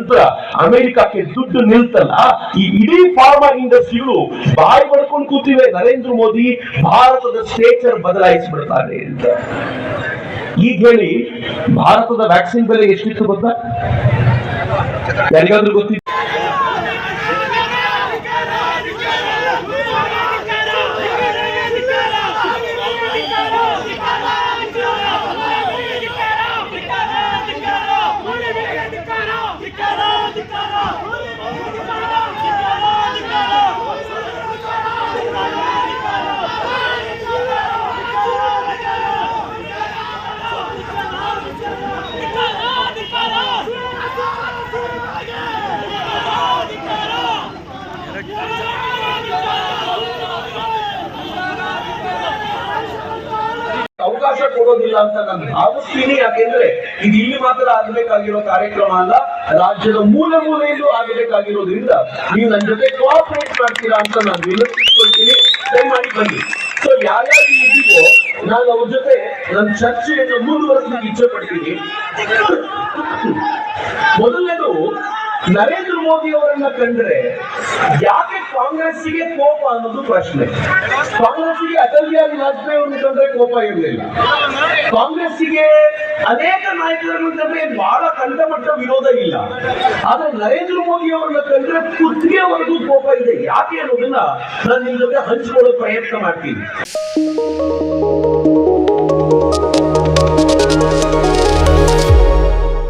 ನಂತರ ಅಮೆರಿಕಕ್ಕೆ ದುಡ್ಡು ನಿಲ್ತಲ್ಲ, ಈ ಇಡೀ ಫಾರ್ಮಾ ಇಂಡಸ್ಟ್ರಿಗಳು ಬಾಯಿ ಪಡ್ಕೊಂಡು ಕೂತಿವೆ. ನರೇಂದ್ರ ಮೋದಿ ಭಾರತದ ಸ್ಟೇಚರ್ ಬದಲಾಯಿಸಿಬಿಡ್ತಾರೆ ಅಂತ. ಈಗ ಹೇಳಿ, ಭಾರತದ ವ್ಯಾಕ್ಸಿನ್ ಬೆಲೆ ಎಷ್ಟಿತ್ತು ಗೊತ್ತಾ? ಯಾರಿಗಾದ್ರೂ ಗೊತ್ತಿದೆ ಅವಕಾಶ ಕೊಡೋದಿಲ್ಲ ಅಂತ ನಾನು ಭಾವಿಸ್ತೀನಿ ಯಾಕೆಂದ್ರೆ ಇದು ಇಲ್ಲಿ ಮಾತ್ರ ಆಗಬೇಕಾಗಿರೋ ಕಾರ್ಯಕ್ರಮ ಅಲ್ಲ, ರಾಜ್ಯದ ಮೂಲೆ ಮೂಲೆಯಲ್ಲೂ ಆಗಬೇಕಾಗಿರೋದ್ರಿಂದ ನೀವು ನನ್ನ ಜೊತೆ ಕೋಆಪರೇಟ್ ಮಾಡ್ತೀರಾ ಅಂತ ನಾನು ವಿನಂತಿಸ್ಕೊಳ್ತೀನಿ. ದಯಮಾಡಿ ಬನ್ನಿ. ಸೊ ಯಾರ್ಯಾರು ಇದೀವೋ ನಾನು ಅವ್ರ ಜೊತೆ ನನ್ನ ಚರ್ಚೆಯನ್ನು ಮುಂದುವರೆಸಲಿಕ್ಕೆ ಇಚ್ಛೆ ಪಡ್ತೀನಿ. ಮೊದಲನೇದು, ನರೇಂದ್ರ ಮೋದಿ ಅವರನ್ನ ಕಂಡ್ರೆ ಯಾಕೆ ಕಾಂಗ್ರೆಸ್ಸಿಗೆ ಕೋಪ ಅನ್ನೋದು ಪ್ರಶ್ನೆ. ಕಾಂಗ್ರೆಸ್ಸಿಗೆ ಅಟಲ್ ಬಿಹಾರಿ ವಾಜಪೇಯಿ ಅವರು ಕೋಪ ಇರಲಿಲ್ಲ. ಕಾಂಗ್ರೆಸ್ಸಿಗೆ ಅನೇಕ ನಾಯಕರನ್ನು ಕಂಡ್ರೆ ಬಹಳ ಕಂಠಮಟ್ಟ ವಿರೋಧ ಇಲ್ಲ. ಆದ್ರೆ ನರೇಂದ್ರ ಮೋದಿ ಅವರನ್ನ ಕಂಡ್ರೆ ಕುತ್ತಿಗೆವರೆಗೂ ಕೋಪ ಇದೆ. ಯಾಕೆ ಅನ್ನೋದನ್ನ ನಾನು ನಿಮ್ಮ ಜೊತೆ ಹಂಚಿಕೊಳ್ಳೋ ಪ್ರಯತ್ನ ಮಾಡ್ತೀನಿ.